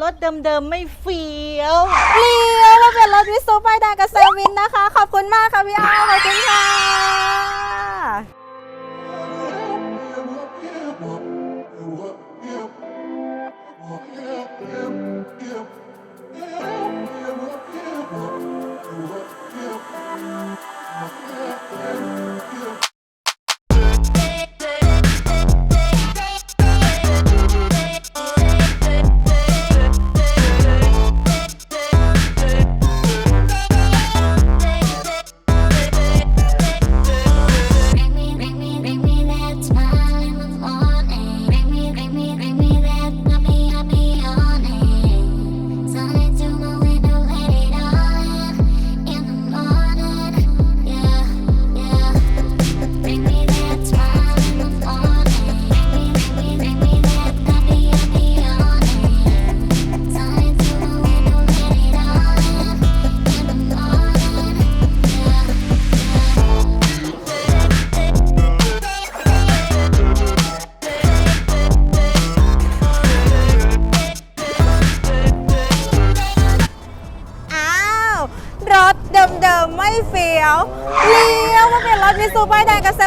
รถเดิมๆไม่เฟี้ยวเลี้ยวแล้วเป็นรถวิสุป้ายแดงกับเซลวินนะคะ ขอบคุณมากค่ะพี่อาขอบคุณค่ะ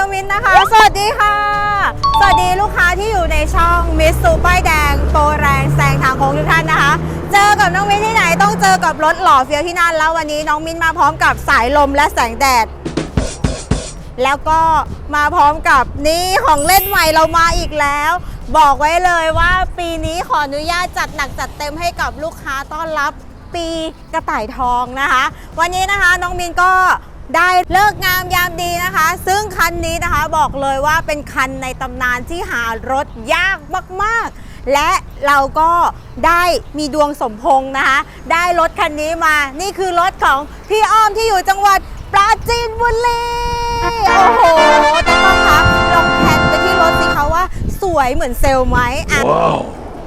ายแดงมินนะคะ สวัสดีค่ะ สวัสดีลูกค้าที่อยู่ในช่องมิสซูป้ายแดงโปรแรงแซงทางโค้งทุกท่านนะคะ เจอกับน้องมิ้นที่ไหนต้องเจอกับรถหล่อเฟี้ยวที่นั่นแล้ววันนี้น้องมิ้นมาพร้อมกับสายลมและแสงแดด แล้วก็มาพร้อมกับนี่ของเล่นใหม่เรามาอีกแล้ว บอกไว้เลยว่าปีนี้ขออนุญาตจัดหนักจัดเต็มให้กับลูกค้าต้อนรับปีกระต่ายทองนะคะ วันนี้นะคะน้องมินก็ ได้เลิกงามยามดีนะคะ ซึ่งคันนี้นะคะบอกเลยว่าเป็นคันในตำนานที่หารถยากมากๆ และเราก็ได้มีดวงสมพงษ์นะคะ ได้รถคันนี้มา นี่คือรถของพี่อ้อมที่อยู่จังหวัดปราจีนบุรีโอ้โหต้องคะลองแพนไปที่รถสิคะว่า สวยเหมือนเซลล์ไหมอะ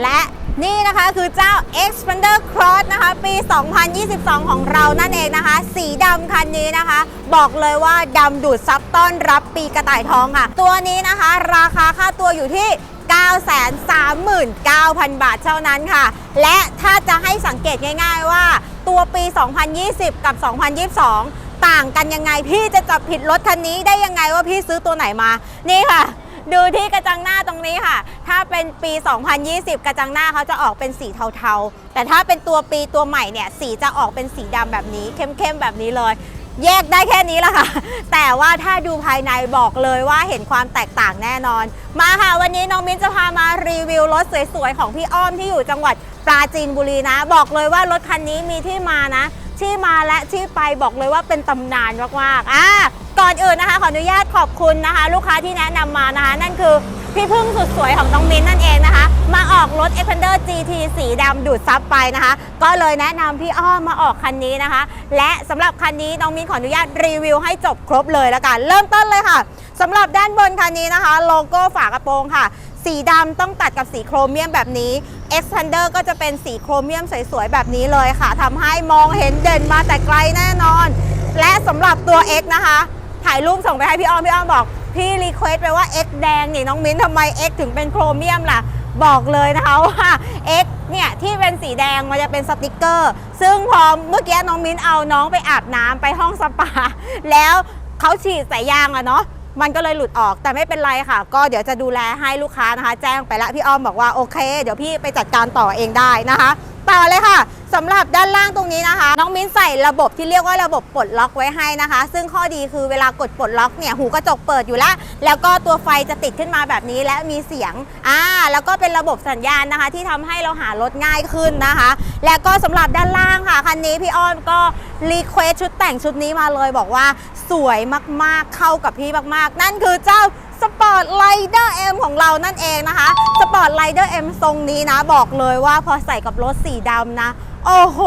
และ นี่นะคะคือเจ้า Xpander Cross นะคะ ปี 2022 ของเรานั่นเองนะคะ สีดำคันนี้นะคะ บอกเลยว่าดำดูดซับต้อนรับปีกระต่ายทองค่ะ ตัวนี้นะคะ ราคาค่าตัวอยู่ที่ 939,000 บาทเท่านั้นค่ะ และถ้าจะให้สังเกตง่ายๆว่า ตัวปี 2020 กับ 2022 ต่างกันยังไงพี่จะจับผิดรถคันนี้ได้ยังไงว่าพี่ซื้อตัวไหนมา นี่ค่ะ ดูที่กระจังหน้าตรงนี้ค่ะ ถ้าเป็นปี 2020 กระจังหน้าเขาจะออกเป็นสีเทาๆ แต่ถ้าเป็นตัวปีตัวใหม่เนี่ยสีจะออกเป็นสีดำแบบนี้ เข้มๆแบบนี้เลย แยกได้แค่นี้ละค่ะ แต่ว่าถ้าดูภายในบอกเลยว่าเห็นความแตกต่างแน่นอน มาค่ะ วันนี้น้องมิ้นจะพามารีวิวรถสวยๆของพี่อ้อมที่อยู่จังหวัดปราจีนบุรีนะ บอกเลยว่ารถคันนี้มีที่มานะ ที่มาและที่ไปบอกเลยว่าเป็นตำนานมากๆอะ ก่อนอื่นนะคะ ขออนุญาตขอบคุณนะคะ ลูกค้าที่แนะนำมานะคะ นั่นคือพี่พึ่งสุดสวยของน้องมิ้นนั่นเองนะคะ มาออกรถ Xpander GT สีดำดูดซับไปนะคะ ก็เลยแนะนำพี่อ้อมมาออกคันนี้นะคะ และสำหรับคันนี้น้องมิ้นขออนุญาตรีวิวให้จบครบเลยแล้วกัน เริ่มต้นเลยค่ะสำหรับด้านบนคันนี้นะคะ โลโก้ฝากระโปรงค่ะ สีดำต้องตัดกับสีโครเมียมแบบนี้ Xpander ก็จะเป็นสีโครเมียมสวยๆแบบนี้เลยค่ะทำให้มองเห็นเด่นมาแต่ไกลแน่นอน และสำหรับตัว X นะคะ ถ่ายรูปส่งไปให้พี่อ้อมพี่อ้อมบอก พี่รีเควสไปว่า X แดงนี่น้องมิ้นทำไม X ถึงเป็นโครเมียมล่ะ บอกเลยนะคะว่า X เนี่ยที่เป็นสีแดงมันจะเป็นสติกเกอร์ ซึ่งพอเมื่อกี้น้องมิ้นเอาน้องไปอาบน้ำไปห้องสปา แล้วเขาฉีดสายยางอะเนาะมันก็เลยหลุดออกแต่ไม่เป็นไรค่ะ ก็เดี๋ยวจะดูแลให้ลูกค้านะคะ แจ้งไปล้วพี่อ้อมบอกว่าโอเค เดี๋ยวพี่ไปจัดการต่อเองได้นะคะ ต่อเลยค่ะ สำหรับด้านล่างตรงนี้นะคะ น้องมิ้นใส่ระบบที่เรียกว่าระบบปลดล็อกไว้ให้นะคะ ซึ่งข้อดีคือเวลากดปลดล็อกเนี่ยหูกระจกเปิดอยู่แล้ว แล้วก็ตัวไฟจะติดขึ้นมาแบบนี้และมีเสียงอ่าแล้วก็เป็นระบบสัญญาณนะคะ ที่ทำให้เราหารถง่ายขึ้นนะคะ และก็สำหรับด้านล่างค่ะคันนี้พี่อ้อมก็รีเควสชุดแต่งชุดนี้มาเลยบอกว่าสวยมากๆเข้ากับพี่มากๆ นั่นคือเจ้าสปอร์ตไลเดอร์ M ของเรานั่นเองนะคะสปอร์ตไลเดอร์ M ทรงนี้นะบอกเลยว่าพอใส่กับรถสีดำนะ โอ้โห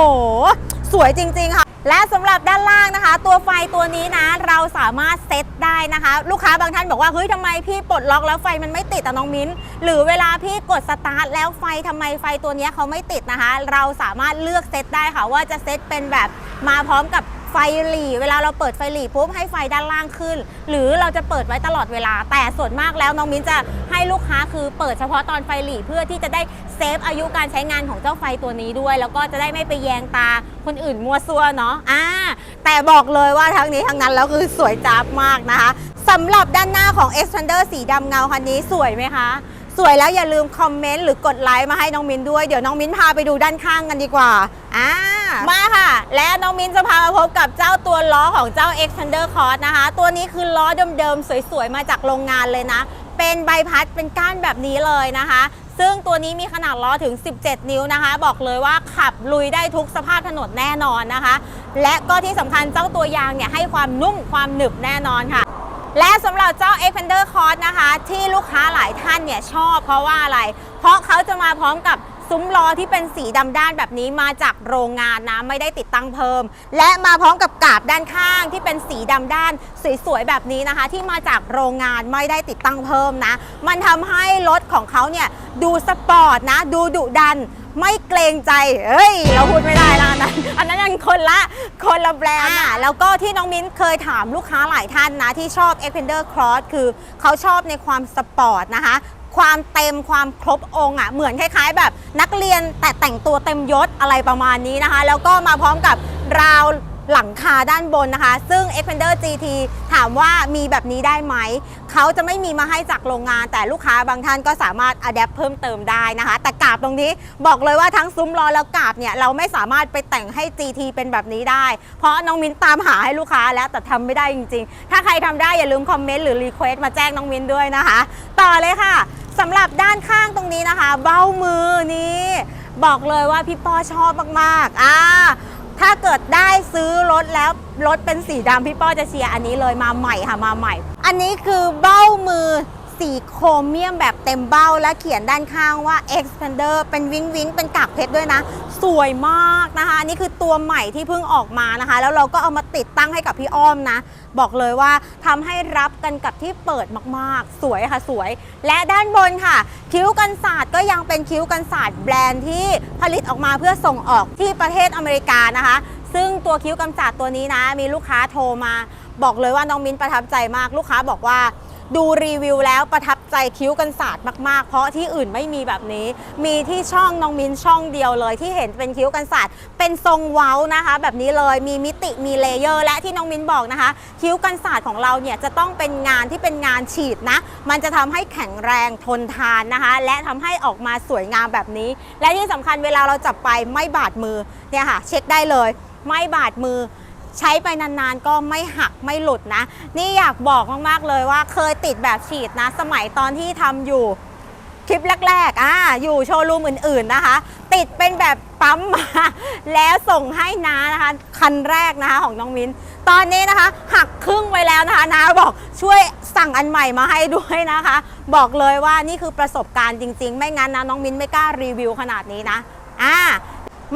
สวยจริง ๆ ค่ะ และสำหรับด้านล่างนะคะ ตัวไฟตัวนี้นะ เราสามารถเซตได้นะคะ ลูกค้าบางท่านบอกว่า เฮ้ยทำไมพี่ปลดล็อกแล้วไฟมันไม่ติดอะน้องมิ้น หรือเวลาพี่กดสตาร์ทแล้วไฟทำไมไฟตัวนี้เขาไม่ติดนะคะ เราสามารถเลือกเซตได้ค่ะว่าจะเซตเป็นแบบมาพร้อมกับ ไฟหลีเวลาเราเปิดไฟหลีปุ๊บให้ไฟด้านล่างขึ้น หรือเราจะเปิดไว้ตลอดเวลา แต่ส่วนมากแล้วน้องมิ้นจะให้ลูกค้าคือเปิดเฉพาะตอนไฟหลีเพื่อที่จะได้เซฟอายุการใช้งานของเจ้าไฟตัวนี้ด้วย แล้วก็จะได้ไม่ไปแยงตาคนอื่นมัวซัวเนาะอ่าแต่บอกเลยว่าทั้งนี้ทั้งนั้นแล้วคือสวยจ้าบมากนะคะสำหรับด้านหน้าของ Expander สีดำเงาคันนี้สวยไหมคะสวยแล้วอย่าลืมคอมเมนต์หรือกดไลค์มาให้น้องมิ้นด้วย เดี๋ยวน้องมิ้นพาไปดูด้านข้างกันดีกว่าอ่า มาค่ะ และน้องมิ้นจะพามาพบกับเจ้าตัวล้อของเจ้า Expander Cross นะคะ ตัวนี้คือล้อเดิมๆ สวยๆ มาจากโรงงานเลยนะ เป็นใบพัดเป็นก้านแบบนี้เลยนะคะ ซึ่งตัวนี้มีขนาดล้อถึง 17 นิ้วนะคะ บอกเลยว่าขับลุยได้ทุกสภาพถนนแน่นอนนะคะ และก็ที่สำคัญเจ้าตัวยางเนี่ยให้ความนุ่มความหนึบแน่นอนค่ะและสำหรับเจ้า Expander Cross นะคะ ที่ลูกค้าหลายท่านเนี่ยชอบเพราะว่าอะไร เพราะเขาจะมาพร้อมกับ ซุ้มล้อที่เป็นสีดำด้านแบบนี้มาจากโรงงานนะไม่ได้ติดตั้งเพิ่ม และมาพร้อมกับกาบด้านข้างที่เป็นสีดำด้านสวยๆแบบนี้นะคะ ที่มาจากโรงงานไม่ได้ติดตั้งเพิ่มนะ มันทำให้รถของเขาเนี่ยดูสปอร์ตนะ ดูดุดันไม่เกรงใจ เอ้ย เราพูดไม่ได้แล้วอันนั้นอันนั้นยังคนละคนละแบรนด์อะ แล้วก็ที่น้องมิ้นเคยถามลูกค้าหลายท่านนะ ที่ชอบ Expander Cross คือเขาชอบในความสปอร์ตนะคะ ความเต็มความครบองค์อะเหมือนคล้าย ๆ แบบนักเรียนแต่แต่งตัวเต็มยศอะไรประมาณนี้นะคะ แล้วก็มาพร้อมกับราว หลังคาด้านบนนะคะ ซึ่ง Expander GT ถามว่ามีแบบนี้ได้ไหม เขาจะไม่มีมาให้จากโรงงาน แต่ลูกค้าบางท่านก็สามารถอัดแอปเพิ่มเติมได้นะคะ แต่กาบตรงนี้บอกเลยว่าทั้งซุ้มล้อแล้วกาบเนี่ย เราไม่สามารถไปแต่งให้ GT เป็นแบบนี้ได้ เพราะน้องมิ้นตามหาให้ลูกค้าแล้วแต่ทำไม่ได้จริง ๆ ถ้าใครทำได้อย่าลืมคอมเมนต์หรือรีเควสต์มาแจ้งน้องมิ้นด้วยนะคะ ต่อเลยค่ะสำหรับด้านข้างตรงนี้นะคะ เบ้ามือนี้บอกเลยว่าพี่ป้อชอบมากๆ อ่า ถ้าเกิดได้ซื้อรถแล้วรถเป็นสีดำพี่ป้อจะเชียร์อันนี้เลยมาใหม่ค่ะมาใหม่ อันนี้คือเบ้ามือ สีโครเมียมแบบเต็มเบ้าและเขียนด้านข้างว่า Expander เป็นวิงวิงเป็นกากเพชรด้วยนะ สวยมากนะคะนี่คือตัวใหม่ที่เพิ่งออกมานะคะ แล้วเราก็เอามาติดตั้งให้กับพี่อ้อมนะ บอกเลยว่าทำให้รับกันกับที่เปิดมากๆ สวยค่ะสวย และด้านบนค่ะ คิ้วกันศาสตร์ก็ยังเป็นคิ้วกันศาสตร์แบรนด์ที่ผลิตออกมาเพื่อส่งออกที่ประเทศอเมริกานะคะ ซึ่งตัวคิ้วกำจัดตัวนี้นะ มีลูกค้าโทรมา บอกเลยว่าน้องมิ้นประทับใจมากลูกค้าบอกว่า ดูรีวิวแล้วประทับใจคิ้วกันศาสตร์มาก ๆ เพราะที่อื่นไม่มีแบบนี้ มีที่ช่องน้องมิ้นช่องเดียวเลยที่เห็นเป็นคิ้วกันศาสตร์เป็นทรงเว้านะคะ แบบนี้เลยมีมิติมีเลเยอร์และที่น้องมิ้นบอกนะคะ คิ้วกันศาสตร์ของเราเนี่ยจะต้องเป็นงานที่เป็นงานฉีดนะ มันจะทำให้แข็งแรงทนทานนะคะ และทำให้ออกมาสวยงามแบบนี้ และที่สำคัญเวลาเราจับไปไม่บาดมือเนี่ยค่ะ เช็คได้เลย ไม่บาดมือ ใช้ไปนานๆก็ไม่หักไม่หลุดนะ นี่อยากบอกมากๆเลยว่าเคยติดแบบฉีดนะ สมัยตอนที่ทำอยู่คลิปแรกๆอ่าอยู่โชว์รูมอื่น ๆนะคะ ติดเป็นแบบปั๊มมา แล้วส่งให้น้านะคะ คันแรกนะคะของน้องมิ้น ตอนนี้นะคะ หักครึ่งไว้แล้วนะคะน้าบอกช่วยสั่งอันใหม่มาให้ด้วยนะคะ บอกเลยว่านี่คือประสบการณ์จริง ๆ ไม่งั้นนะน้องมิ้นไม่กล้ารีวิวขนาดนี้นะอ่า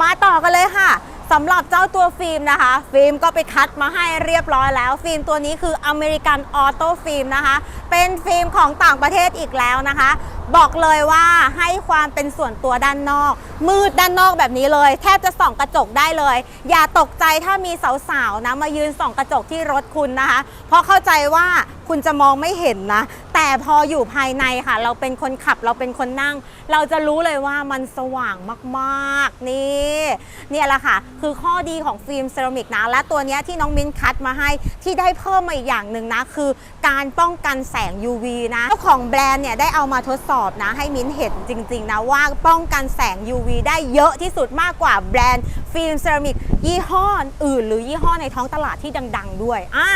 มาต่อกันเลยค่ะ สำหรับเจ้าตัวฟิล์มนะคะ ฟิล์มก็ไปคัดมาให้เรียบร้อยแล้ว ฟิล์มตัวนี้คืออเมริกันออโต้ฟิล์มนะคะ เป็นฟิล์มของต่างประเทศอีกแล้วนะคะ บอกเลยว่าให้ความเป็นส่วนตัวด้านนอก มืดด้านนอกแบบนี้เลย แทบจะส่องกระจกได้เลย อย่าตกใจถ้ามีสาวๆนะมายืนส่องกระจกที่รถคุณนะคะ เพราะเข้าใจว่าคุณจะมองไม่เห็นนะ แต่พออยู่ภายในค่ะ เราเป็นคนขับเราเป็นคนนั่ง เราจะรู้เลยว่ามันสว่างมากๆ นี่เนี่ยแหละค่ะ คือข้อดีของฟิล์มเซรามิกนะ และตัวนี้ที่น้องมิ้นคัดมาให้ที่ได้เพิ่มมาอีกอย่างหนึ่งนะ คือการป้องกันแสง UV นะเจ้าของแบรนด์เนี่ยได้เอามาทดสอบนะ ให้มิ้นเห็นจริง ๆ นะ ว่าป้องกันแสง UV ได้เยอะที่สุดมากกว่าแบรนด์ฟิล์มเซรามิกยี่ห้ออื่น หรือยี่ห้อในท้องตลาดที่ดัง ๆ ด้วยอ่า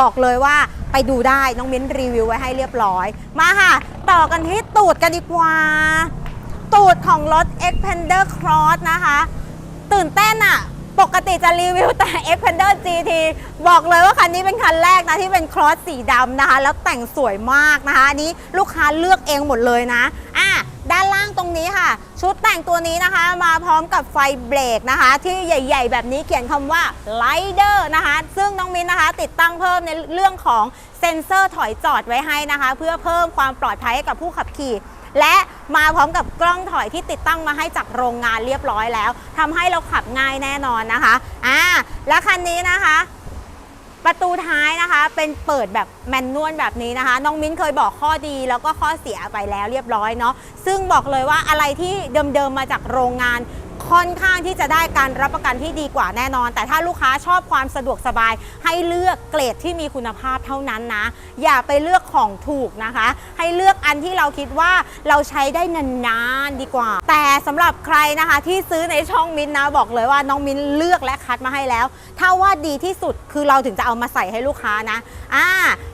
บอกเลยว่า ไปดูได้น้องมิ้นรีวิวไว้ให้เรียบร้อย มาค่ะ ต่อกันที่ตูดกันดีกว่า ตูดของรถ Expander Cross นะคะ ตื่นเต้นอะปกติจะรีวิวแต่ Expander GT บอกเลยว่าคันนี้เป็นคันแรกนะที่เป็นครอสสีดำนะคะ แล้วแต่งสวยมากนะคะ อันนี้ลูกค้าเลือกเองหมดเลยนะอะด้านล่างตรงนี้ค่ะ ชุดแต่งตัวนี้นะคะ มาพร้อมกับไฟเบรกนะคะ ที่ใหญ่ ๆ แบบนี้เขียนคำว่า Rider นะคะ ซึ่งน้องมินนะคะ ติดตั้งเพิ่มในเรื่องของเซ็นเซอร์ถอยจอดไว้ให้นะคะ เพื่อเพิ่มความปลอดภัยให้กับผู้ขับขี่ และมาพร้อมกับกล้องถอยที่ติดตั้งมาให้จากโรงงานเรียบร้อยแล้วทำให้เราขับง่ายแน่นอนนะคะอ่าและคันนี้นะคะ ประตูท้ายนะคะ เป็นเปิดแบบแมนนวลแบบนี้นะคะ น้องมิ้นเคยบอกข้อดีแล้วก็ข้อเสียไปแล้วเรียบร้อยเนาะซึ่งบอกเลยว่าอะไรที่เดิมๆมาจากโรงงาน ค่อนข้างที่จะได้การรับประกันที่ดีกว่าแน่นอน แต่ถ้าลูกค้าชอบความสะดวกสบาย ให้เลือกเกรดที่มีคุณภาพเท่านั้นนะ อย่าไปเลือกของถูกนะคะ ให้เลือกอันที่เราคิดว่าเราใช้ได้นานๆดีกว่า แต่สำหรับใครนะคะที่ซื้อในช่องมิ้นนะบอกเลยว่าน้องมิ้นเลือกและคัดมาให้แล้ว ถ้าว่าดีที่สุดคือเราถึงจะเอามาใส่ให้ลูกค้านะอ่า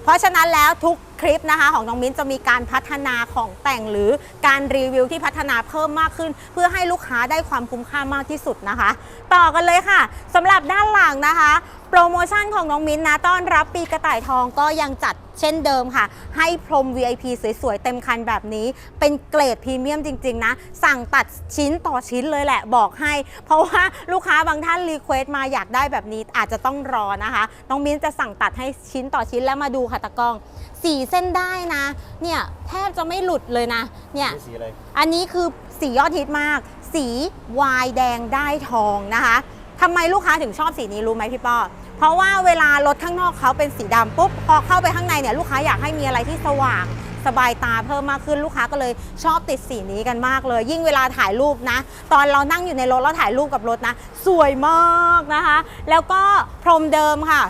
เพราะฉะนั้นแล้วทุก คลิปนะคะของน้องมิ้นจะมีการพัฒนาของแต่งหรือการรีวิวที่พัฒนาเพิ่มมากขึ้น เพื่อให้ลูกค้าได้ความคุ้มค่ามากที่สุดนะคะ ต่อกันเลยค่ะสำหรับด้านหลังนะคะโปรโมชั่นของน้องมิ้นนะต้อนรับปีกระต่ายทองก็ยังจัดเช่นเดิมค่ะ ให้พรม VIP สวยๆ เต็มคันแบบนี้ เป็นเกรดพรีเมียมจริง ๆ นะ สั่งตัดชิ้นต่อชิ้นเลยแหละบอกให้ เพราะว่าลูกค้าบางท่านรีเควสต์มาอยากได้แบบนี้อาจจะต้องรอนะคะ น้องมิ้นจะสั่งตัดให้ชิ้นต่อชิ้นแล้วมาดูค่ะตะกล้องสีเส้นได้นะ เนี่ยแทบจะไม่หลุดเลยนะ เนี่ยสีอะไรอันนี้คือสียอดฮิตมาก สีวายแดงได้ทองนะคะ ทำไมลูกค้าถึงชอบสีนี้รู้ไหมพี่ป้อ เพราะว่าเวลารถข้างนอกเขาเป็นสีดำปุ๊บพอเข้าไปข้างในเนี่ยลูกค้าอยากให้มีอะไรที่สว่างสบายตาเพิ่มมากขึ้นลูกค้าก็เลยชอบติดสีนี้กันมากเลย ยิ่งเวลาถ่ายรูปนะ ตอนเรานั่งอยู่ในรถแล้วถ่ายรูปกับรถนะ สวยมากนะคะ แล้วก็พรมเดิมค่ะ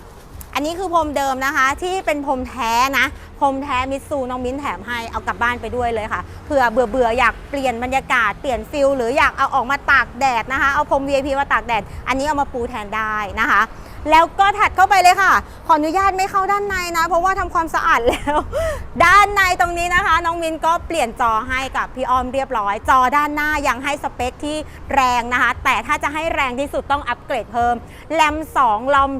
อันนี้คือพรมเดิมนะคะ ที่เป็นพรมแท้นะพรมแท้มิตซูน้องมิ้นแถมให้เอากลับบ้านไปด้วยเลยค่ะเผื่อเบื่อเบื่ออยากเปลี่ยนบรรยากาศเปลี่ยนฟิลหรืออยากเอาออกมาตากแดดนะคะ เอาพรม VIP มาตากแดด อันนี้เอามาปูแทนได้นะคะ แล้วก็ถัดเข้าไปเลยค่ะ ขออนุญาตไม่เข้าด้านในนะ เพราะว่าทำความสะอาดแล้ว ด้านในตรงนี้นะคะ น้องมินก็เปลี่ยนจอให้กับพี่ออมเรียบร้อย จอด้านหน้ายังให้สเปคที่แรงนะคะ แต่ถ้าจะให้แรงที่สุดต้องอัปเกรดเพิ่มแรม2ลอม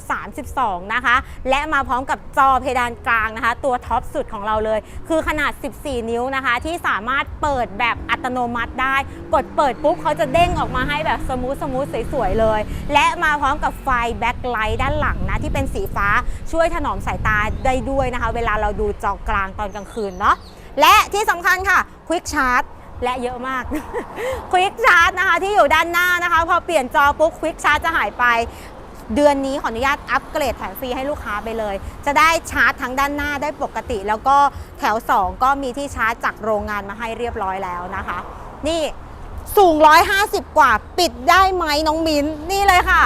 32 นะคะ และมาพร้อมกับจอเพดานกลางนะคะ ตัวท็อปสุดของเราเลย คือขนาด 14 นิ้วนะคะ ที่สามารถเปิดแบบอัตโนมัติได้ กดเปิดปุ๊บเขาจะเด้งออกมาให้แบบสมูทสมูทสวยๆเลย และมาพร้อมกับไฟแบ็คไลท์ด้านหลังนะ ที่เป็นสีฟ้าช่วยถนอมสายตาได้ด้วยนะคะ เวลาเราดูจอกลางตอนกลางคืนเนาะและที่สำคัญค่ะ Quick Charge และเยอะมาก Quick Charge นะคะที่อยู่ด้านหน้านะคะ พอเปลี่ยนจอปุ๊บ Quick Charge จะหายไป เดือนนี้ขออนุญาตอัปเกรดแถมฟรีให้ลูกค้าไปเลย จะได้ชาร์จทั้งด้านหน้าได้ปกติ แล้วก็แถว 2 ก็มีที่ชาร์จจากโรงงานมาให้เรียบร้อยแล้วนะคะ นี่สูง 150 กว่า ปิดได้ไหมน้องมิ้น นี่เลยค่ะ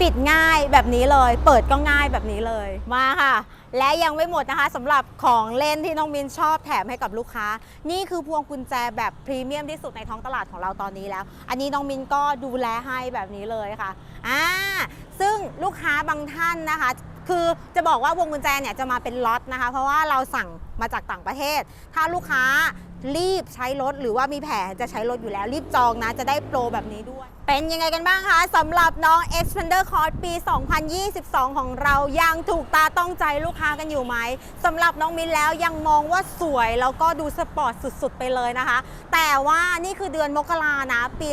ปิดง่ายแบบนี้เลย เปิดก็ง่ายแบบนี้เลย มาค่ะ และยังไม่หมดนะคะสำหรับของเล่นที่น้องมินชอบแถมให้กับลูกค้า นี่คือพวงกุญแจแบบพรีเมียมที่สุดในท้องตลาดของเราตอนนี้แล้ว อันนี้น้องมินก็ดูแลให้แบบนี้เลยค่ะอ่าซึ่งลูกค้าบางท่านนะคะ คือจะบอกว่าวงกุญแจเนี่ยจะมาเป็นล็อตนะคะ เพราะว่าเราสั่งมาจากต่างประเทศ ถ้าลูกค้ารีบใช้รถหรือว่ามีแผนจะใช้รถอยู่แล้ว รีบจองนะจะได้โปรแบบนี้ด้วยเป็นยังไงกันบ้างคะสำหรับน้อง Expander Course ปี 2022 ของเรายังถูกตาต้องใจลูกค้ากันอยู่ไหมสำหรับน้องมินแล้วยังมองว่าสวยแล้วก็ดูสปอร์ตสุดๆ ไปเลยนะคะ แต่ว่านี่คือเดือนมกรานะ ปี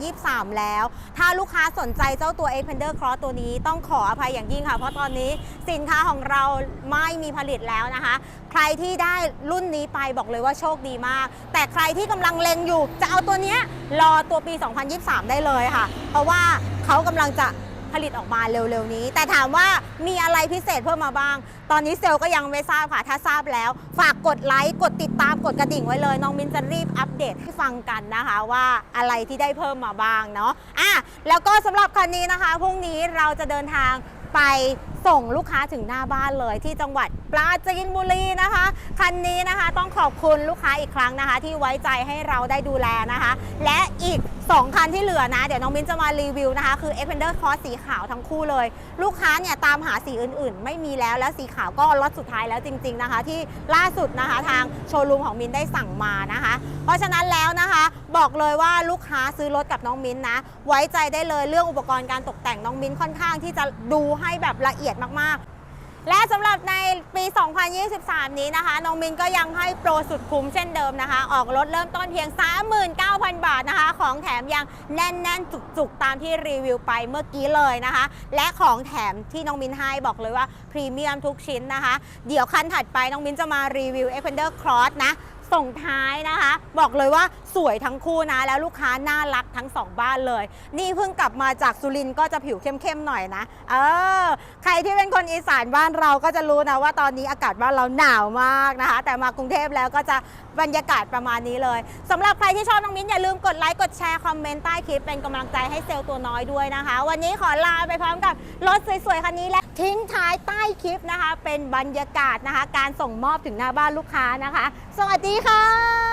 2023 แล้ว ถ้าลูกค้าสนใจเจ้าตัว Expander Cross ตัวนี้ต้องขออภัยอย่างยิ่งค่ะ เพราะตอนนี้สินค้าของเราไม่มีผลิตแล้วนะคะ ใครที่ได้รุ่นนี้ไปบอกเลยว่าโชคดีมาก แต่ใครที่กำลังเล็งอยู่จะเอาตัวเนี้ยรอตัวปี 2023 ได้เลยค่ะ เพราะว่าเขากำลังจะผลิตออกมาเร็วๆนี้ แต่ถามว่ามีอะไรพิเศษเพิ่มมาบ้าง ตอนนี้เซลล์ก็ยังไม่ทราบค่ะ ถ้าทราบแล้ว ฝากกดไลค์ กดติดตาม กดกระดิ่งไว้เลย น้องมินจะรีบอัปเดตให้ฟังกันนะคะ ว่าอะไรที่ได้เพิ่มมาบ้างเนาะ อะ แล้วก็สำหรับคันนี้นะคะ พรุ่งนี้เราจะเดินทางไป ส่งลูกค้าถึงหน้าบ้านเลยที่จังหวัดปราจีนบุรีนะคะ คันนี้นะคะต้องขอบคุณลูกค้าอีกครั้งนะคะ ที่ไว้ใจให้เราได้ดูแลนะคะ และอีก 2 คันที่เหลือนะ เดี๋ยวน้องมิ้นจะมารีวิวนะคะ คือ e x p e n d e r Cross สีขาวทั้งคู่เลย ลูกค้าเนี่ยตามหาสีอื่นๆ ไม่มีแล้วแล้วสีขาวก็ล็อตสุดท้ายแล้วจริง ๆนะคะ ที่ล่าสุดนะคะทางโชว์รูมของมิ้นได้สั่งมานะคะ เพราะฉะนั้นแล้วนะคะ บอกเลยว่าลูกค้าซื้อรถกับน้องมิ้นนะ ไว้ใจได้เลยเรื่องอุปกรณ์การตกแต่งน้องมิ้นค่อนข้างที่จะดูให้แบบละเอียดมากๆ และสำหรับในปี 2023 นี้นะคะ น้องมินก็ยังให้โปรสุดคุ้มเช่นเดิมนะคะ ออกรถเริ่มต้นเพียง 39,000 บาทนะคะ ของแถมยังแน่นๆ จุกๆ ตามที่รีวิวไปเมื่อกี้เลยนะคะ และของแถมที่น้องมินให้บอกเลยว่าพรีเมียมทุกชิ้นนะคะ เดี๋ยวคันถัดไปน้องมินจะมารีวิว e x p e n d e r Cross นะส่งท้ายนะคะ บอกเลยว่า สวยทั้งคู่นะ แล้วลูกค้าน่ารักทั้งสองบ้านเลย นี่เพิ่งกลับมาจากสุรินทร์ก็จะผิวเข้มๆหน่อยนะ เออ ใครที่เป็นคนอีสานบ้านเราก็จะรู้นะว่าตอนนี้อากาศบ้านเราหนาวมากนะคะ แต่มากรุงเทพแล้วก็จะบรรยากาศประมาณนี้เลยสำหรับใครที่ชอบน้องมิ้นอย่าลืมกดไลค์กดแชร์คอมเมนต์ใต้คลิปเป็นกำลังใจให้เซลล์ตัวน้อยด้วยนะคะ วันนี้ขอลาไปพร้อมกับรถสวยๆคันนี้และทิ้งท้ายใต้คลิปนะคะ เป็นบรรยากาศนะคะ การส่งมอบถึงหน้าบ้านลูกค้านะคะ สวัสดีค่ะ